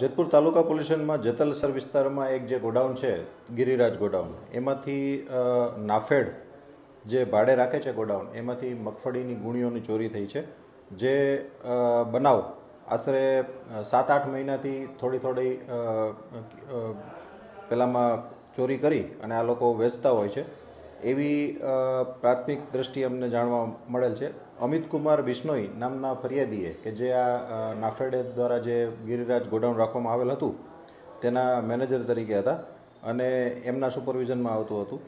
જેતપુર તાલુકા સ્ટેશનમાં જેતલસર વિસ્તારમાં એક જે ગોડાઉન છે, ગિરિરાજ ગોડાઉન, એમાંથી નાફેડ જે ભાડે રાખે છે ગોડાઉન, એમાંથી મગફળીની ગુણીઓની ચોરી થઈ છે. જે બનાવ આશરે સાત આઠ મહિનાથી થોડી થોડી પેલામાં ચોરી કરી અને આ લોકો વેચતા હોય છે. એવી પ્રાથમિક દ્રષ્ટિએ અમને જાણવા મળેલ છે. અમિત કુમાર બિશ્નોઈ નામના ફરિયાદીએ કે જે આ નાફેડે દ્વારા જે ગિરિરાજ ગોડાઉન રાખવામાં આવેલ હતું, તેના મેનેજર તરીકે હતા અને એમના સુપરવિઝનમાં આવતું હતું.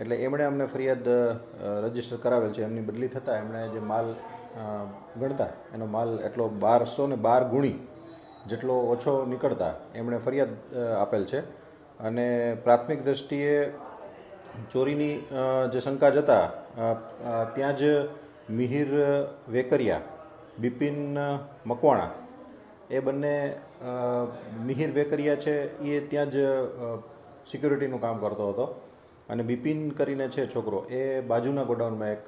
એટલે એમણે અમને ફરિયાદ રજિસ્ટર કરાવેલ છે. એમની બદલી થતાં એમણે જે માલ ગણતા, એનો માલ એટલો બારસો ને બાર ગુણી જેટલો ઓછો નીકળતા એમણે ફરિયાદ આપેલ છે. અને પ્રાથમિક દ્રષ્ટિએ ચોરીની જે શંકા જતા ત્યાં જ મિહિર વેકરિયા, બિપિન મકવાણા, એ બંને મિહિર વેકરિયા છે એ ત્યાં જ સિક્યુરિટીનું કામ કરતો હતો. અને બિપિન કરીને છે છોકરો, એ બાજુના ગોડાઉનમાં એક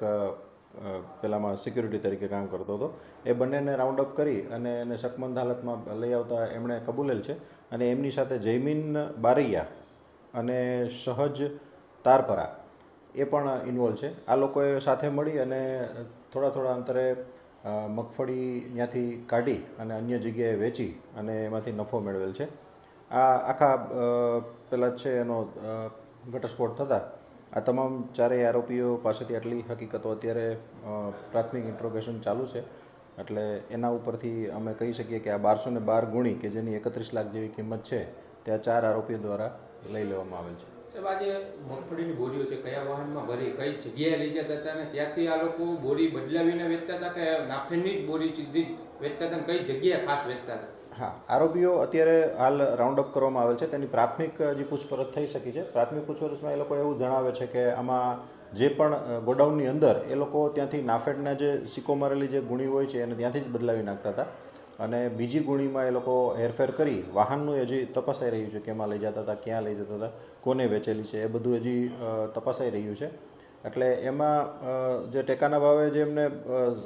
પેલામાં સિક્યુરિટી તરીકે કામ કરતો હતો. એ બંનેને રાઉન્ડ અપ કરી અને એને શકમંદ હાલતમાં લઈ આવતા એમણે કબૂલેલ છે. અને એમની સાથે જૈમીન બારૈયા અને સહજ તારપરા એ પણ ઇન્વોલ્વ છે. આ લોકોએ સાથે મળી અને થોડા થોડા અંતરે મગફળી ત્યાંથી કાઢી અને અન્ય જગ્યાએ વેચી અને એમાંથી નફો મેળવેલ છે. આ આખા પેલા છે એનો ઘટસ્ફોટ થતાં. આ તમામ ચારેય આરોપીઓ પાસેથી આટલી હકીકતો અત્યારે પ્રાથમિક ઇન્ટ્રોગેશન ચાલુ છે. એટલે એના ઉપરથી અમે કહી શકીએ કે આ બારસો ને બાર ગુણી કે જેની એકત્રીસ લાખ જેવી કિંમત છે, તે આ ચાર આરોપીઓ દ્વારા લઈ લેવામાં આવેલ છે. સાહેબ આજે મગફળીની બોરીઓ છે, કયા વાહનમાં ભરી, કઈ જગ્યાએ લઈ જતા હતા અને ત્યાંથી આ લોકો બોરી બદલાવીને વેચતા હતા કે નાફેડની જ બોરી સીધી વેચતા હતા કઈ જગ્યાએ ખાસ વેચતા હતા? હા, આરોપીઓ અત્યારે હાલ રાઉન્ડ અપ કરવામાં આવેલ છે. તેની પ્રાથમિક જે પૂછપરછ થઈ શકી છે, પ્રાથમિક પૂછપરછમાં એ લોકો એવું જણાવે છે કે આમાં જે પણ ગોડાઉનની અંદર એ લોકો ત્યાંથી નાફેડના જે સિક્કો મારેલી જે ગુણી હોય છે એને ત્યાંથી જ બદલાવી નાખતા હતા. અને બીજી ગુણીમાં એ લોકો હેરફેર કરી વાહનનું હજી તપાસાઈ રહ્યું છે કેમાં લઈ જતા હતા, ક્યાં લઈ જતા હતા, કોને વેચેલી છે, એ બધું હજી તપાસાઈ રહ્યું છે. એટલે એમાં જે ટેકાના ભાવે જે એમને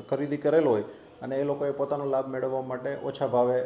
ખરીદી કરેલ હોય અને એ લોકોએ પોતાનો લાભ મેળવવા માટે ઓછા ભાવે